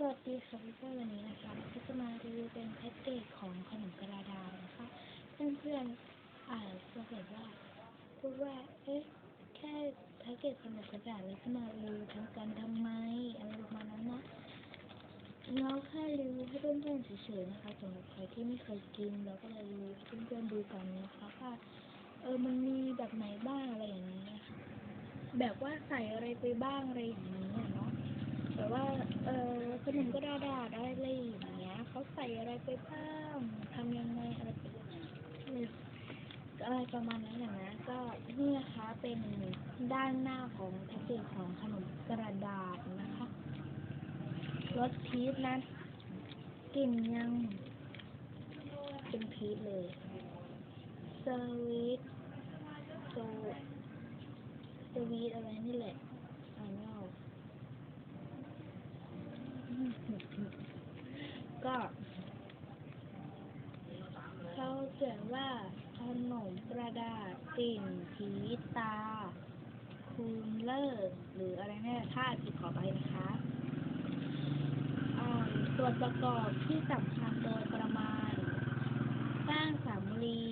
สวัสดีค่ะพี่เพื่อนวันนี้นะคะเราก็จะมารีวิวเป็นแพ็กเกจของขนมกระดาษนะคะเพื่อนๆอาจจะแบบว่าพูดว่าเอ๊ะแค่แพ็กเกจขนมกระดาษแล้วจะมารีวิวทำกันทำไมอะไรประมาณนั้นนะเราแค่รีวิวให้เพื่อนๆเฉยๆนะคะสำหรับใครที่ไม่เคยกินเราก็เลยรีวิวให้เพื่อนๆดูกันนะคะว่าเออมันมีแบบไหนบ้างอะไรอย่างนี้นะคะแบบว่าใส่อะไรไปบ้างอะไรอย่างนี้ แต่ว่า เออขนมกระดาษอะไรอย่างเงี้ยเขาใส่อะไรไปบ้างทำยังไงอะไรไปอะไรประมาณนั้นนะนะก็นี่นะคะเป็นด้านหน้าของแพ็กเกจของขนมกระดาษนะคะรสพีชนะกลิ่นยังเป็นพีชเลยสวีทโซสวีทอะไรนี่แหละอ่านไม่ออก ก็เขาเขียนว่าขนมกระดาษิ่นผีตาคูลเลอร์หรืออะไรเนี่ยถ้าผิดขอไปนะคะอ่าส่วนประกอบที่สำคัญโดยประมาณสร้างสำลี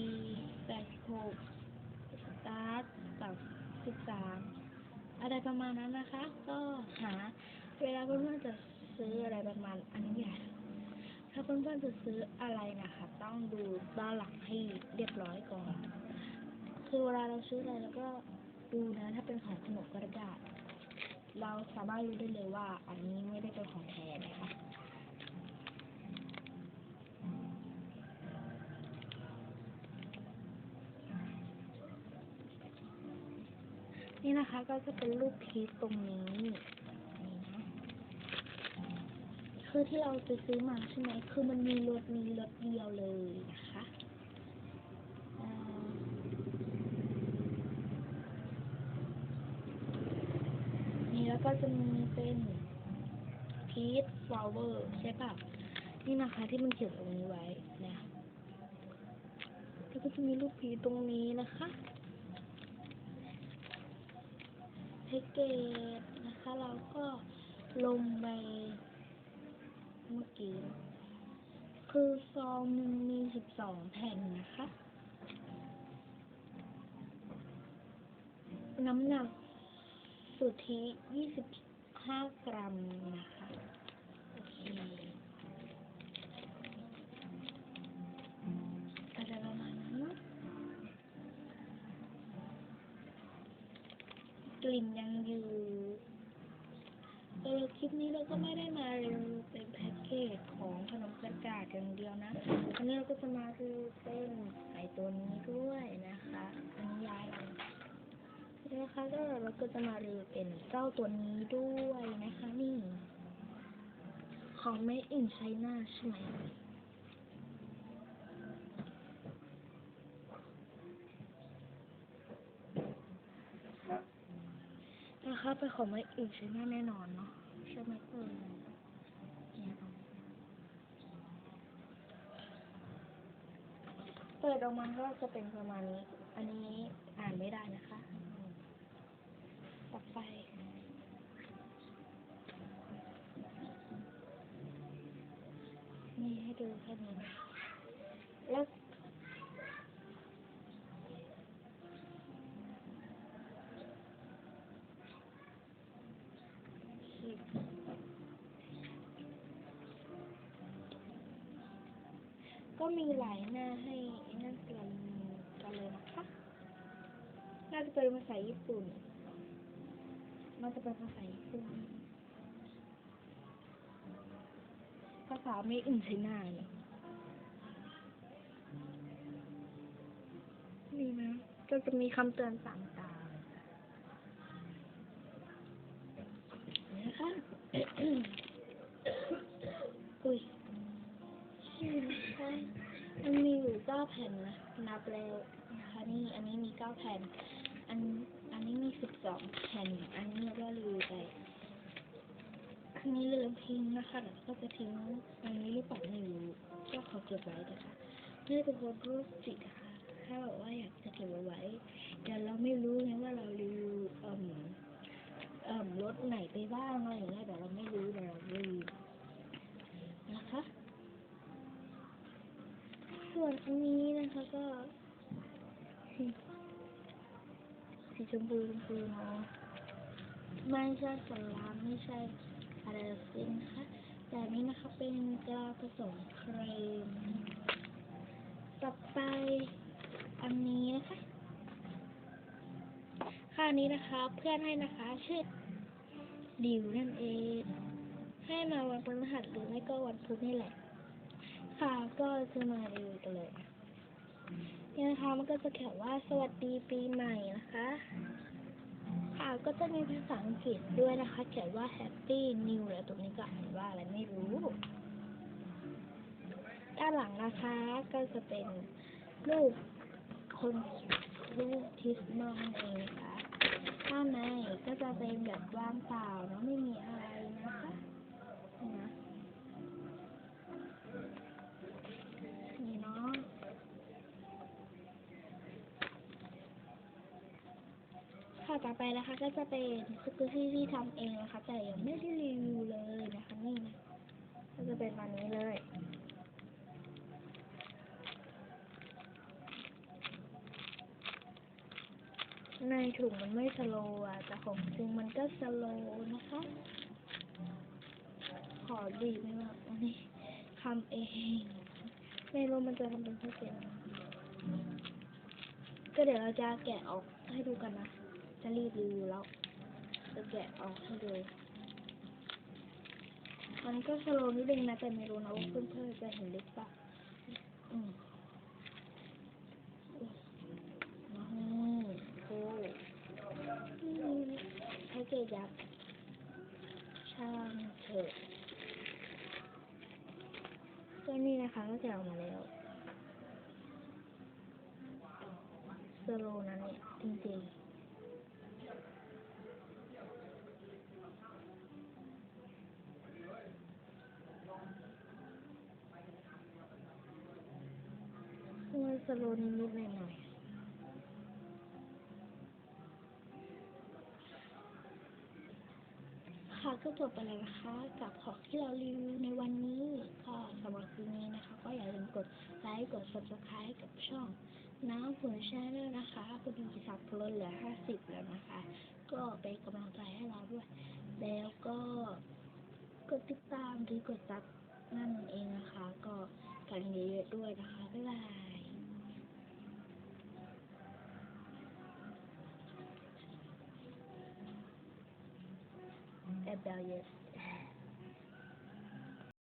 86สตาร์ทกับ13อะไรประมาณนั้นนะคะ ก็หาเวลาเพื่อนๆจะ ซื้ออะไรประมาณอันนี้เนี่ยถ้าเพื่อนๆจะซื้ออะไรนะคะ ต้องดูด้านหลังให้เรียบร้อยก่อน คือเวลาเราซื้ออะไรแล้วก็ดูนะถ้าเป็นของขนมกระดาษ เราสามารถรู้ได้เลยว่า อันนี้ไม่ได้เป็นของแท้นะคะนี่นะคะก็จะเป็นรูปพีชตรงนี้นะ คือที่เราไปซื้อมาใช่ไหมคือมันมีรถมีรถเดียวเลยนะคะนี่แล้วก็จะมีเป็นพีชฟลาวเวอร์ใช่ปะนี่นะคะที่มันเขียนตรงนี้ไว้นะแล้วก็จะมีรูปพีตรงนี้นะคะแพ็กเกจนะคะ เราก็ลงไป เมื่อกี้ คือซองหนึ่งมีสิบสองแผ่นนะคะ น้ำหนักสุทธิยี่สิบห้ากรัมนะคะโอเคอะไรประมาณนั้นกลิ่นยังอยู่เออคลิปนี้เราก็ไม่ได้มารีวิ ย่างเดียวนะอันนี้เราก็จะมารีวิวเป็นไอตัวนี้ด้วยนะคะ อันนี้ย้ายนะคะก็เราก็จะมารีวิวเป็นเจ้าตัวนี้ด้วยนะคะนี่ ของไม่อินไชน่าใช่ไหมนะคะเป็นของไม่อื่นใช่ไหมแน่นอนเนาะใช่ไหมเอ่ยเอาเปิดออกมาก็จะเป็นประมาณนี้ อันนี้อ่านไม่ได้นะคะต่อไปนี่ให้ดูแค่นี้แล้ว ก็มีหลายหน้าให้นั่นเตือนกันเลยนะคะน่าจะเป็นภาษาญี่ปุ่นน่าจะเป็นภาษาญี่ปุ่น ภาษาไม่อื่นใช้หน้าเนี่ยนี่นะก็จะมีคำเตือนต่างๆนะคะ มันมีอยู่เก้าแผ่นนะนับแล้วนะคะนี่อันนี้มีเก้าแผ่น อันอันนี้มีสิบสองแผ่น อันนี้ก็รีวิวไปอันนี้ลืมทิ้งนะคะเดี๋ยวก็จะทิ้งอันนี้หรือเปล่าไม่รู้ก็ขอเก็บไว้นะคะนี่เป็นคนรูปจิตค่ะถ้าแบบว่าอยากจะเก็บไว้แต่เราไม่รู้ไงว่าเรารีวิวเอ่มเอ่มรถไหนไปบ้างอะไรอย่างเงี้ยแต่เราไม่รู้แต่เรารีวิ ววนอันนี้นะคะก็สีชมพูชมพูเนาะไม่ใช่สลามไม่ใช่อะไรทั้งสิ้นะคะแต่นี้นะคะเป็นกาผสมครีมต่อไปอันนี้นะคะค่านี้นะคะเพื่อนให้นะคะชื่อดิวนั่นเอง ให้มาวันพฤหัสหรือไม่ก็วันพุธนี่แหละ ค่ะ ก็จะมารีวิวกันเลยนะนี่นะคะมันก็จะเขียนว่าสวัสดีปีใหม่นะคะ ค่ะก็จะมีภาษาอังกฤษด้วยนะคะ เขียนว่า Happy New แล้วตรงนี้ก็อ่านว่าอะไรไม่รู้ ด้านหลังนะคะก็จะเป็นรูปคนรูปคริสต์มาสเองนะคะข้างในก็จะเป็นแบบว่างเปล่าเนาะไม่มีอะไร ต่อไปนะคะ ก็จะเป็นสกูชี่ที่ทำเองนะคะ แต่ยังไม่ได้รีวิวเลยนะคะนี่นะก็จะเป็นวันนี้เลยในถุงมันไม่สโลว์อะ แต่ของจริงมันก็สโลว์นะคะ ขอดีไหมว่าอันนี้ทำเอง ไม่รู้มันจะทำเป็นเท่าไหร่ก็เดี๋ยวเราจะแกะออกให้ดูกันนะ จะรีบรีวิวแล้ว จะแกะออกให้ดูมันก็สโลว์นิดนึงนะ แต่ไม่รู้นะว่าเพื่อนๆจะเห็นหรือเปล่าอืมอืมโอ้แพ็กเกจยับช่างเถอะก็นี่นะคะก็จะออกมาแล้วสโลว์นะเนี่ยจริงๆ สโลว์นิดๆหน่อยๆค่ะก็จบไปแล้วนะคะ กับของที่เรารีวิวในวันนี้ ก็สำหรับคืนนี้นะคะ ก็อย่าลืมกดไลค์กด subscribe กับช่องน้ำฝนแชนแนลนะคะพอดีสับลดเหลือ50แล้วนะคะ ก็เป็นกำลังใจให้เราด้วย แล้วก็กดติดตามหรือกดซับนั่นเองนะคะ ก็กันเยอะๆด้วยนะคะ บ๊ายบาย failures